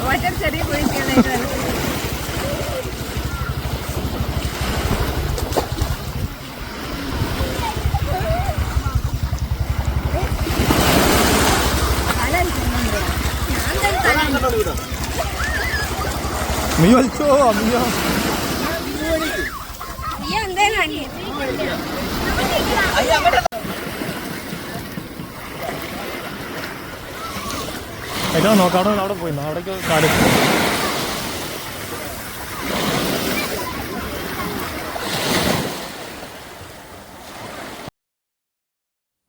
Water ചെറിയ കുഴിക്കാനായിട്ട് നീ വലിച്ചോ അമ്മയോ. നീ എന്തായാലും എടാ നോക്കാം അവിടെ അവിടെ പോയി അവിടേക്ക് കാട്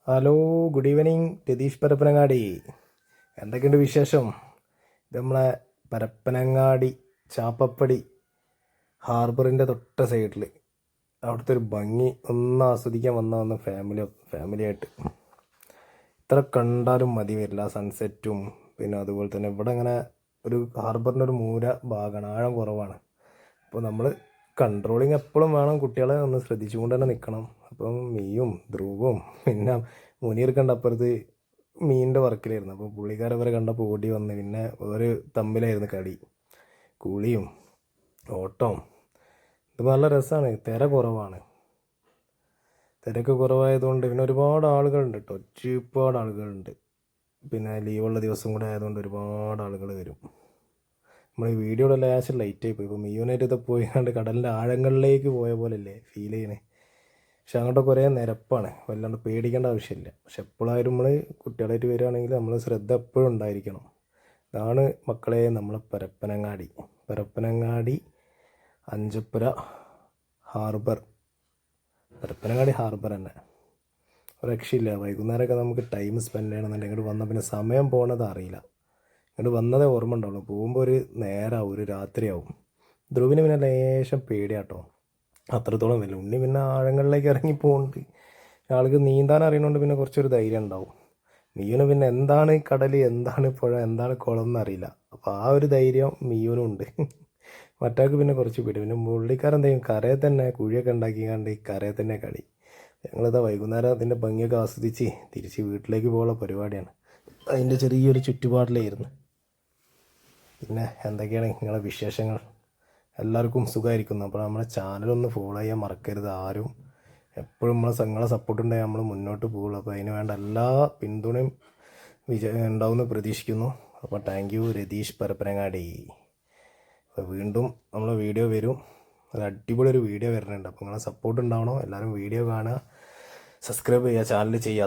hello good evening Ratheesh Parappanangadi. എന്തൊക്കെയുണ്ട് വിശേഷം? ഇത് നമ്മളെ പരപ്പനങ്ങാടി ചാപ്പപ്പടി ഹാർബറിന്റെ തൊട്ട സൈഡിൽ അവിടുത്തെ ഒരു ഭംഗി ഒന്ന് ആസ്വദിക്കാൻ വന്ന വന്ന ഫാമിലി ഫാമിലിയായിട്ട് ഇത്ര കണ്ടാലും മതി വരില്ല സൺസെറ്റും പിന്നെ അതുപോലെ തന്നെ ഇവിടെ അങ്ങനെ ഒരു ഹാർബറിന്റെ ഒരു മൂല ഭാഗമാണ് ആഴം കുറവാണ്. അപ്പോൾ നമ്മൾ കൺട്രോളിങ് എപ്പോഴും വേണം കുട്ടികളെ ഒന്ന് ശ്രദ്ധിച്ചുകൊണ്ട് തന്നെ നിൽക്കണം അപ്പം മീയും ധ്രുവും പിന്നെ മുനീർ കണ്ട അപ്പുറത്ത് മീനിന്റെ വർക്കിലായിരുന്നു. അപ്പോൾ പുള്ളിക്കാരെ വരെ കണ്ടപ്പോൾ ഓടി വന്ന് പിന്നെ ഒരു തമ്മിലായിരുന്നു കളി. കുളിയും ഓട്ടവും. ഇത് നല്ല രസമാണ് തിര കുറവാണ്. തിരക്ക് കുറവായതുകൊണ്ട് പിന്നെ ഒരുപാട് ആളുകളുണ്ട് കേട്ടോ ഒരുപാട് ആളുകളുണ്ട്. പിന്നെ ലീവുള്ള ദിവസം കൂടെ ആയതുകൊണ്ട് ഒരുപാട് ആളുകൾ വരും. നമ്മൾ ഈ വീഡിയോയുടെ ലാസ്റ്റ് ലൈറ്റായി പോയി. ഇപ്പോൾ മിയോനായിട്ട് ഇത് പോയി കണ്ട് കടലിന്റെ ആഴങ്ങളിലേക്ക് പോയ പോലെയല്ലേ ഫീൽ ചെയ്യണേ. പക്ഷെ അങ്ങോട്ട് കുറേ നിരപ്പാണ്. വല്ലാണ്ട് പേടിക്കേണ്ട ആവശ്യമില്ല. പക്ഷെ എപ്പോഴായാലും നമ്മൾ കുട്ടികളായിട്ട് വരികയാണെങ്കിൽ നമ്മൾ ശ്രദ്ധ എപ്പോഴും ഉണ്ടായിരിക്കണം. ഇതാണ് മക്കളെ നമ്മളെ പരപ്പനങ്ങാടി. പരപ്പനങ്ങാടി അഞ്ചപ്പുര ഹാർബർ. പരപ്പനങ്ങാടി ഹാർബർ തന്നെ. രക്ഷയില്ല. വൈകുന്നേരമൊക്കെ നമുക്ക് ടൈം സ്പെൻഡ് ചെയ്യണമെന്നുണ്ടെങ്കിൽ ഇങ്ങോട്ട് വന്നാൽ പിന്നെ സമയം പോകണത് അറിയില്ല. ഇങ്ങോട്ട് വന്നതേ ഓർമ്മ ഉണ്ടാവുള്ളൂ പോകുമ്പോൾ ഒരു നേരമാവും ഒരു രാത്രിയാവും. ധ്രുവിന് പിന്നെ ലേശം പേടിയാട്ടോ. അത്രത്തോളം വരില്ല ഉണ്ണി പിന്നെ ആഴങ്ങളിലേക്ക് ഇറങ്ങി പോകുന്നുണ്ട് ആൾക്ക് നീന്താൻ അറിയണോണ്ട് പിന്നെ കുറച്ചൊരു ധൈര്യം ഉണ്ടാവും. മിയുന് പിന്നെ എന്താണ് കടൽ എന്താണ് പുഴ എന്താണ് കുളം എന്നറിയില്ല. അപ്പോൾ ആ ഒരു ധൈര്യം മിയുനും ഉണ്ട്. മറ്റാൾക്ക് പിന്നെ കുറച്ച് പേടി. പിന്നെ പുള്ളിക്കാരെന്തെങ്കിലും കരയിൽ തന്നെ കുഴിയൊക്കെ ഉണ്ടാക്കി കണ്ട് കരയിൽ തന്നെ കളി. ഞങ്ങളിതാ വൈകുന്നേരം അതിന്റെ ഭംഗിയൊക്കെ ആസ്വദിച്ച് തിരിച്ച് വീട്ടിലേക്ക് പോകാനുള്ള പരിപാടിയാണ്. അതിന്റെ ചെറിയൊരു ചുറ്റുപാടിലായിരുന്നു. പിന്നെ എന്തൊക്കെയാണ് നിങ്ങളെ വിശേഷങ്ങൾ? എല്ലാവർക്കും സുഖമായിരിക്കുന്നു. അപ്പോൾ നമ്മുടെ ചാനലൊന്ന് ഫോളോ ചെയ്യാൻ മറക്കരുത്. ആരും എപ്പോഴും നമ്മളെ നിങ്ങളെ സപ്പോർട്ട് ഉണ്ടെങ്കിൽ നമ്മൾ മുന്നോട്ട് പോകുള്ളൂ. അപ്പോൾ അതിന് വേണ്ട എല്ലാ പിന്തുണയും വിജ ഉണ്ടാവുമെന്ന് പ്രതീക്ഷിക്കുന്നു. അപ്പോൾ താങ്ക് യു രതീഷ് പരപ്പനങ്ങാടി. അപ്പോൾ വീണ്ടും നമ്മൾ വീഡിയോ വരും. ഒരു അടിപൊളി ഒരു വീഡിയോ വരുന്നുണ്ട്. അപ്പോൾ നിങ്ങളെ സപ്പോർട്ട് ഉണ്ടാവണം. എല്ലാവരും വീഡിയോ കാണുക. സബ്സ്ക്രൈബ് ചെയ്യുക. ചാനൽ ചെയ്യുക